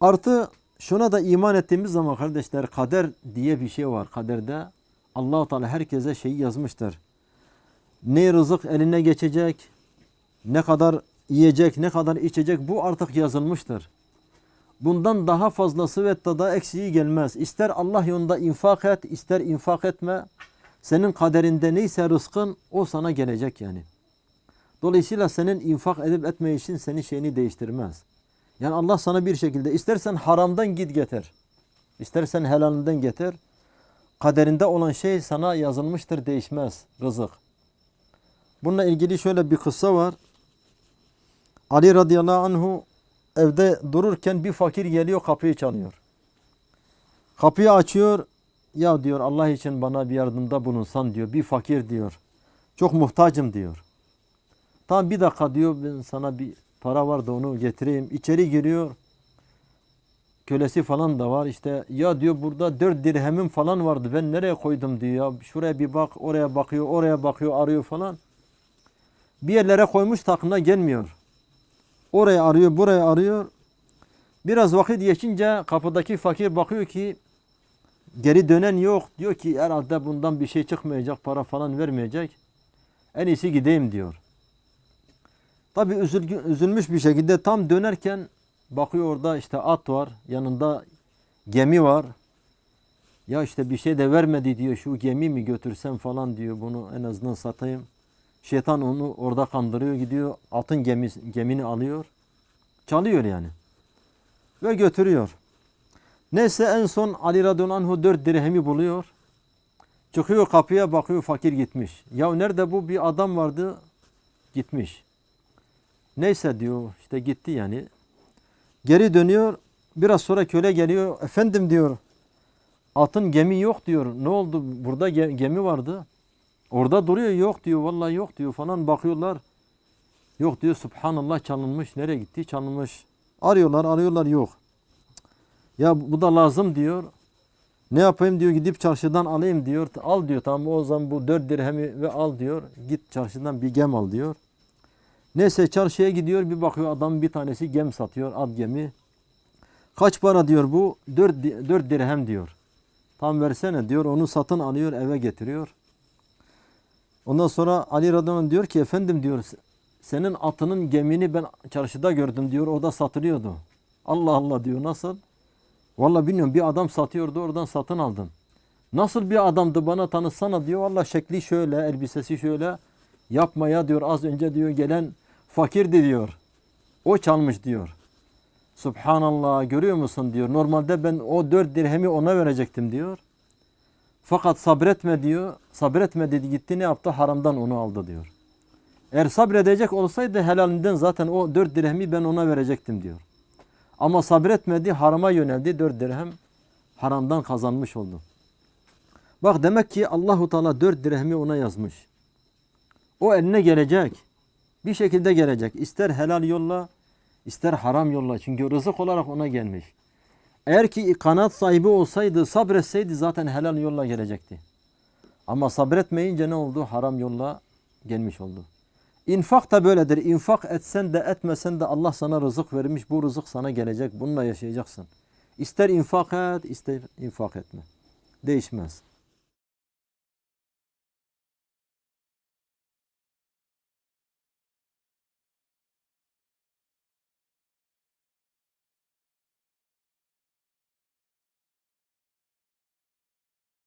Artı şuna da iman ettiğimiz zaman kardeşler kader diye bir şey var. Kaderde Allahu Teala herkese şeyi yazmıştır. Ne rızık eline geçecek, ne kadar yiyecek, ne kadar içecek bu artık yazılmıştır. Bundan daha fazlası ve daha eksiği gelmez. İster Allah yolunda infak et, ister infak etme. Senin kaderinde neyse rızkın o sana gelecek yani. Dolayısıyla senin infak edip etme için senin şeyini değiştirmez. Yani Allah sana bir şekilde istersen haramdan git getir. istersen helalinden getir. Kaderinde olan şey sana yazılmıştır değişmez rızık. Bununla ilgili şöyle bir kıssa var. Ali radıyallahu anhu evde dururken bir fakir geliyor kapıyı çalıyor. Kapıyı açıyor. Ya diyor Allah için bana bir yardımda bulunsan diyor. Bir fakir diyor. Çok muhtacım diyor. Tamam bir dakika diyor ben sana bir para var da onu getireyim. İçeri giriyor. Kölesi falan da var işte ya diyor burada dört dirhemim falan vardı ben nereye koydum diyor ya şuraya bir bak oraya bakıyor oraya bakıyor arıyor falan. Bir yerlere koymuş takına gelmiyor. Oraya arıyor buraya arıyor. Biraz vakit geçince kapıdaki fakir bakıyor ki geri dönen yok. Diyor ki herhalde bundan bir şey çıkmayacak para falan vermeyecek. En iyisi gideyim diyor. Tabi üzülmüş bir şekilde tam dönerken bakıyor orada işte at var yanında gemi var. Ya işte bir şey de vermedi diyor şu gemi mi götürsem falan diyor bunu en azından satayım. Şeytan onu orada kandırıyor gidiyor atın gemisi, gemini alıyor. Çalıyor yani. Ve götürüyor. Neyse en son Ali radıyallahu anhu dört dirhemi buluyor. Çıkıyor kapıya bakıyor fakir gitmiş. Ya nerede bu bir adam vardı gitmiş. Neyse diyor işte gitti yani. Geri dönüyor. Biraz sonra köle geliyor. Efendim diyor. Atın gemi yok diyor. Ne oldu? Burada gemi vardı. Orada duruyor. Yok diyor. Vallahi yok diyor falan bakıyorlar. Yok diyor. Subhanallah çalınmış. Nereye gitti? Çalınmış. Arıyorlar arıyorlar yok. Ya bu da lazım diyor. Ne yapayım diyor gidip çarşıdan alayım diyor. Al diyor tamam o zaman bu dört dirhemi ve al diyor. Git çarşıdan bir gem al diyor. Neyse çarşıya gidiyor bir bakıyor adam bir tanesi gem satıyor ad gemi. Kaç para diyor bu? Dört, dört dirhem diyor. Tam versene diyor onu satın alıyor eve getiriyor. Ondan sonra Ali Radyanan diyor ki efendim diyor senin atının gemini ben çarşıda gördüm diyor o da satılıyordu. Allah Allah diyor nasıl? Vallahi bilmiyorum bir adam satıyordu oradan satın aldım. Nasıl bir adamdı bana tanıtsana diyor. Valla şekli şöyle elbisesi şöyle. Yapmaya diyor az önce diyor gelen fakirdi diyor. O çalmış diyor. Subhanallah görüyor musun diyor. Normalde ben o dört dirhemi ona verecektim diyor. Fakat sabretme diyor. Sabretme dedi gitti ne yaptı? Haramdan onu aldı diyor. Eğer sabredecek olsaydı helalinden zaten o dört dirhemi ben ona verecektim diyor. Ama sabretmedi harama yöneldi dört dirhem haramdan kazanmış oldu. Bak demek ki Allahu Teala dört dirhemi ona yazmış. O eline gelecek. Bir şekilde gelecek. İster helal yolla, ister haram yolla. Çünkü rızık olarak ona gelmiş. Eğer ki kanat sahibi olsaydı, sabretseydi zaten helal yolla gelecekti. Ama sabretmeyince ne oldu? Haram yolla gelmiş oldu. İnfak da böyledir. İnfak etsen de etmesen de Allah sana rızık vermiş. Bu rızık sana gelecek. Bununla yaşayacaksın. İster infak et, ister infak etme. Değişmez.